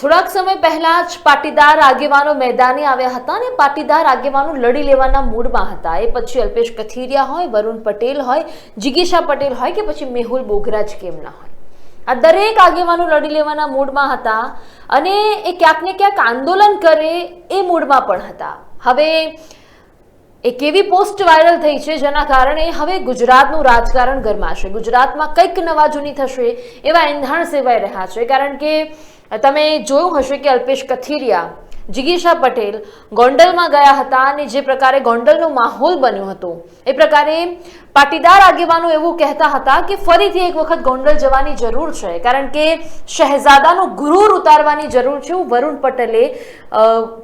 થોડાક સમય પહેલા જ પાટીદાર આગેવાનો મેદાને આવ્યા હતા અને પાટીદાર આગેવાનો લડી લેવાના મૂડમાં હતા. એ પછી અલ્પેશ કથિરિયા હોય, વરુણ પટેલ હોય, જિગીશા પટેલ હોય કે પછી મેહુલ બોગરાજ કેમ ના હોય. આ દરેક આગેવાનો લડી લેવાના મૂડમાં હતા અને એ ક્યાંક ને ક્યાંક આંદોલન કરે એ મૂડમાં પણ હતા. હવે એક એવી પોસ્ટ વાયરલ થઈ છે જેના કારણે હવે ગુજરાતનું રાજકારણ ગરમાશે. ગુજરાતમાં કંઈક નવા જૂની થશે એવા એંધાણ સેવાઈ રહ્યા છે. કારણ કે તમે જોયું હશે કે અલ્પેશ કથિરિયા જિગીશા પટેલ ગોંડલમાં ગયા હતા અને જે પ્રકારે ગોંડલનો માહોલ બન્યો હતો. એ પ્રકારે પાટીદાર આગેવાનો એવું કહેતા હતા કે ફરીથી એક વખત ગોંડલ જવાની જરૂર છે. કારણ કે શહેજાદાનો ગુરુર ઉતારવાની જરૂર છે. હું વરુણ પટેલે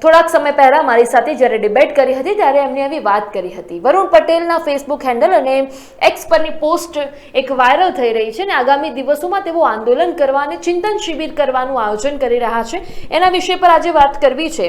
થોડાક સમય પહેલા મારી સાથે જ્યારે ડિબેટ કરી હતી ત્યારે એમને આવી વાત કરી હતી. વરુણ પટેલના ફેસબુક હેન્ડલ અને એક્સ પરની પોસ્ટ એક વાયરલ થઈ રહી છે અને આગામી દિવસોમાં તેઓ આંદોલન કરવા અને ચિંતન શિબિર કરવાનું આયોજન કરી રહ્યા છે. એના વિષય પર આજે વાત કરવી છે.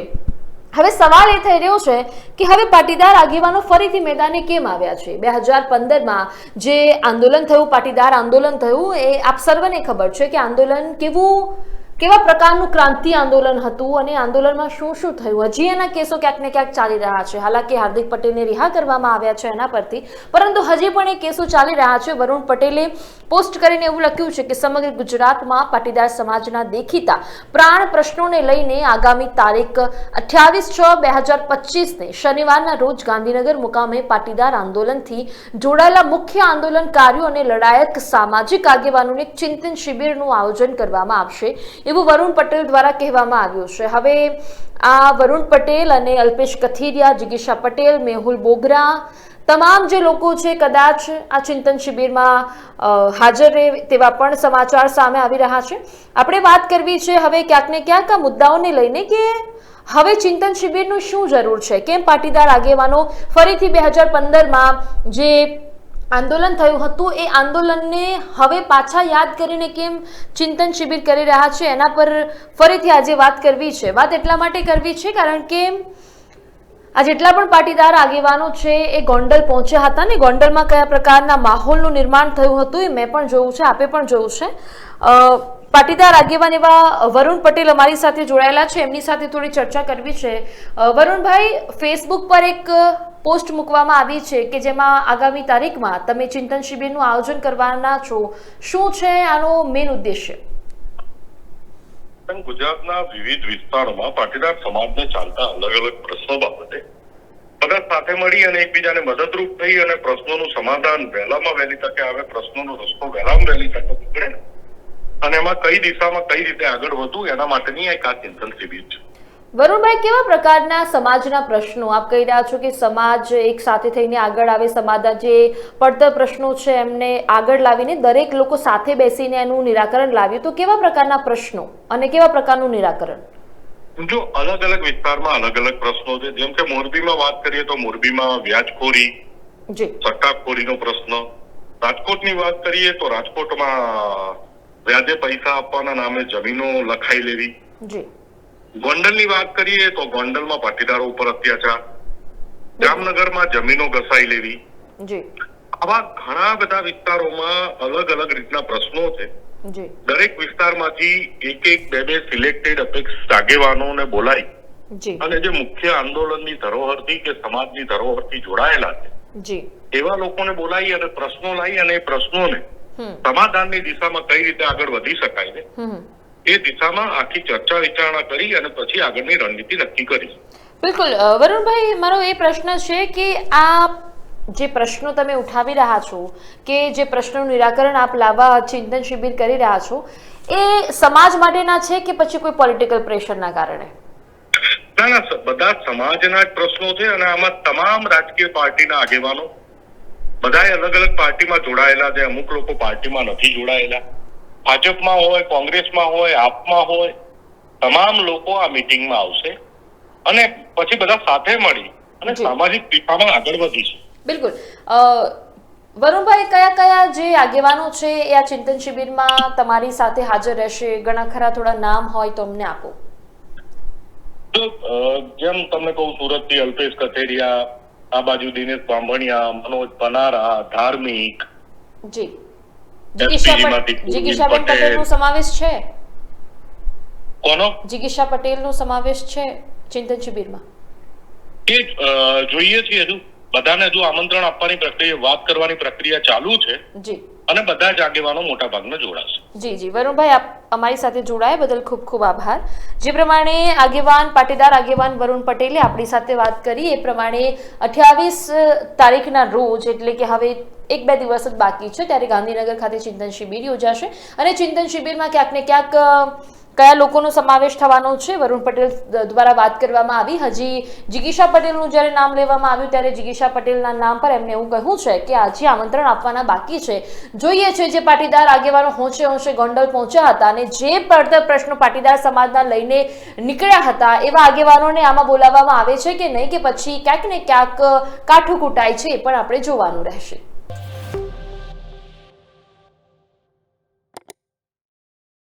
હવે સવાલ એ થઈ રહ્યો છે કે હવે પાટીદાર આગેવાનો ફરીથી મેદાને કેમ આવ્યા છે? બે હજાર પંદરમાં જે આંદોલન થયું, પાટીદાર આંદોલન થયું, એ આપ સર્વને ખબર છે કે આંદોલન કેવું કેવા પ્રકારનું ક્રાંતિ આંદોલન હતું અને આંદોલનમાં શું શું થયું? હજી એના કેસો ક્યાંક ને ક્યાંક ચાલી રહ્યા છે. હાલાકી હાર્દિક પટેલને રિહા કરવામાં આવ્યા છે એના પરથી. પરંતુ હજી પણ એ કેસો ચાલી રહ્યા છે. વરુણ પટેલે પોસ્ટ કરીને એવું લખ્યું છે કે સમગ્ર ગુજરાતમાં પાટીદાર સમાજના દેખીતા પ્રાણ પ્રશ્નોને લઈને આગામી તારીખ અઠ્યાવીસ છ બે હજાર પચીસને શનિવારના રોજ ગાંધીનગર મુકામે પાટીદાર આંદોલનથી જોડાયેલા મુખ્ય આંદોલનકારીઓ અને લડાયક સામાજિક આગેવાનોને ચિંતન શિબિરનું આયોજન કરવામાં આવશે. એવું વરુણ પટેલ દ્વારા કહેવામાં આવ્યું છે. હવે આ વરુણ પટેલ અને અલ્પેશ કથિરિયા જિગીશા પટેલ, મેહુલ બોગરા તમામ જે લોકો છે કદાચ આ ચિંતન શિબિરમાં હાજર રહે તેવા પણ સમાચાર સામે આવી રહ્યા છે. આપણે વાત કરવી છે હવે ક્યાંક ને ક્યાંક આ મુદ્દાઓને લઈને કે હવે ચિંતન શિબિરનું શું જરૂર છે? કેમ પાટીદાર આગેવાનો ફરીથી બે હજાર પંદરમાં જે આંદોલન થયું હતું. એ આંદોલનને હવે પાછા યાદ કરીને કેમ ચિંતન શિબિર કરી રહ્યા છે, એના પર ફરીથી આજે વાત કરવી છે. વાત એટલા માટે કરવી છે કારણ કે આ જેટલા પણ પાટીદાર આગેવાનો છે, એ ગોંડલ પહોંચ્યા હતા ને ગોંડલમાં કયા પ્રકારના માહોલનું નિર્માણ થયું હતું એ મેં પણ જોયું છે, આપે પણ જોયું છે. પાટીદાર આગેવાન એવા વરુણ પટેલ અમારી સાથે જોડાયેલા છે. એમની સાથે થોડી ચર્ચા કરવી છે. વરુણભાઈ ફેસબુક પર એક પોસ્ટ મૂકવામાં આવી છે કે જેમાં આગામી તારીખમાં તમે ચિંતન શિબિરનું આયોજન કરવાના છો. શું છે આનો મેઇન ઉદ્દેશ્ય ગુજરાતના વિવિધ વિસ્તારોમાં પાટીદાર સમાજને ચાલતા અલગ અલગ પ્રશ્નો બાબતે બધા સાથે મળી અને એકબીજાને મદદરૂપ થઈ અને પ્રશ્નોનું સમાધાન વહેલામાં વહેલી તકે આવે, પ્રશ્નોનો રસ્તો વહેલામાં વહેલી તકે નીકળે અને એમાં કઈ દિશામાં કઈ રીતે આગળ વધવું એના માટેની એક આ ચિંતન શિબિર છે. વરુણભાઈ કેવા પ્રકારના સમાજના પ્રશ્નો આપ કહી રહ્યા છો કે સમાજ એક સાથે થઈને આગળ આવે સમાજના જે પડતર પ્રશ્નો છે એમને આગળ લાવીને દરેક લોકો સાથે બેસીને એનું નિરાકરણ લાવ્યું? તો કેવા પ્રકારના પ્રશ્નો અને કેવા પ્રકારનું નિરાકરણ? જો અલગ અલગ વિસ્તારમાં અલગ અલગ પ્રશ્નો છે જેમ કે મોરબીમાં વાત કરીએ તો મોરબીમાં વ્યાજખોરી જી. સટ્ટાખોરીનો પ્રશ્ન. રાજકોટની વાત કરીએ તો રાજકોટમાં વ્યાજે પૈસા આપવાના નામે જમીનો લખાઈ લેવી. ગોંડલની વાત કરીએ તો ગોંડલમાં પાટીદારો ઉપર અત્યાચાર. જામનગરમાં જમીનો ઘસાઈ લેવી. આવા ઘણા બધા વિસ્તારોમાં અલગ અલગ રીતના પ્રશ્નો છે. દરેક વિસ્તારમાંથી એક એક બે બે સિલેક્ટેડ અપેક્ષ આગેવાનોને બોલાઈ જી. અને જે મુખ્ય આંદોલનની ધરોહરથી કે સમાજની ધરોહરથી જોડાયેલા છે. એવા લોકોને બોલાવી અને પ્રશ્નો લાવી અને એ પ્રશ્નોને સમાધાનની દિશામાં કઈ રીતે આગળ વધી શકાય છે એ દિશામાં આખી ચર્ચા વિચારણા કરી અને પછી આગળની રણનીતિ નક્કી કરી. બિલકુલ. વરુણભાઈ મારો એ પ્રશ્ન છે કે આ જે પ્રશ્નો તમે ઉઠાવી રહ્યા છો કે જે પ્રશ્નનું નિરાકરણ આપ લાવવા ચિંતન શિબિર કરી રહ્યા છો એ સમાજ માટેના છે કે પછી કોઈ પોલિટિકલ પ્રેશરના કારણે? ના ના બધા સમાજના પ્રશ્નો છે અને આમાં તમામ રાજકીય પાર્ટીના આગેવાનો બધાય અલગ અલગ પાર્ટીમાં જોડાયેલા છે અમુક લોકો પાર્ટીમાં નથી જોડાયેલા. ભાજપમાં હોય કોંગ્રેસમાં હોય આપમાં હોય તમામ લોકો આ મીટિંગમાં આવશે. અને પછી બધા સાથે મળી અને. સામાજિક દિશામાં આગળ વધીશું. બિલકુલ. અ, વરુણભાઈ કયા કયા જે આગેવાનો છે એ આ ચિંતન શિબિરમાં તમારી સાથે હાજર રહેશે? ઘણા ખરા થોડા નામ હોય તો અમને આપો. જેમ તમને કહું સુરતથી અલ્પેશ કથેરિયા આ બાજુ દિનેશ બાંભણિયા મનોજ પનારા ધાર્મિક જી. જિગીશાબેન પટેલ. નો સમાવેશ છે? કોનો? જીગીશા પટેલ નો સમાવેશ છે ચિંતન શિબિરમાં? એ જોઈએ છીએ હજુ. બધાને હજુ આમંત્રણ આપવાની પ્રક્રિયા વાત કરવાની પ્રક્રિયા ચાલુ છે. જી. અને બધા જ આગેવાનો મોટા ભાગના જોડાશે. જી જી. વરુણભાઈ, આપ અમારી સાથે જોડાયા. બદલ ખૂબ ખૂબ આભાર. જે પ્રમાણે આગેવાન, પાટીદાર આગેવાન વરુણ પટેલે આપણી સાથે વાત કરી, એ પ્રમાણે અઠ્યાવીસ તારીખના રોજ, એટલે કે હવે એક બે દિવસ જ બાકી છે, ત્યારે ગાંધીનગર ખાતે ચિંતન શિબિર યોજાશે. અને ચિંતન શિબિરમાં ક્યાંક ને ક્યાંક કયા લોકોનો સમાવેશ થવાનો છે, વરુણ પટેલ દ્વારા વાત કરવામાં આવી. હજી જિગીશા પટેલનું જ્યારે નામ લેવામાં આવ્યું, ત્યારે જિગીશા પટેલના નામ પર એમને એવું કહ્યું છે કે આજે આમંત્રણ આપવાના બાકી છે. જોઈએ છે જે પાટીદાર આગેવાનો હોંશે હોંશે ગોંડલ પહોંચ્યા હતા અને જે પડતર પ્રશ્નો પાટીદાર સમાજના લઈને નીકળ્યા હતા, એવા આગેવાનોને આમાં બોલાવવામાં આવે છે કે નહીં કે પછી ક્યાંક ને ક્યાંક કાઠું કૂટાય છે એ પણ આપણે જોવાનું રહેશે.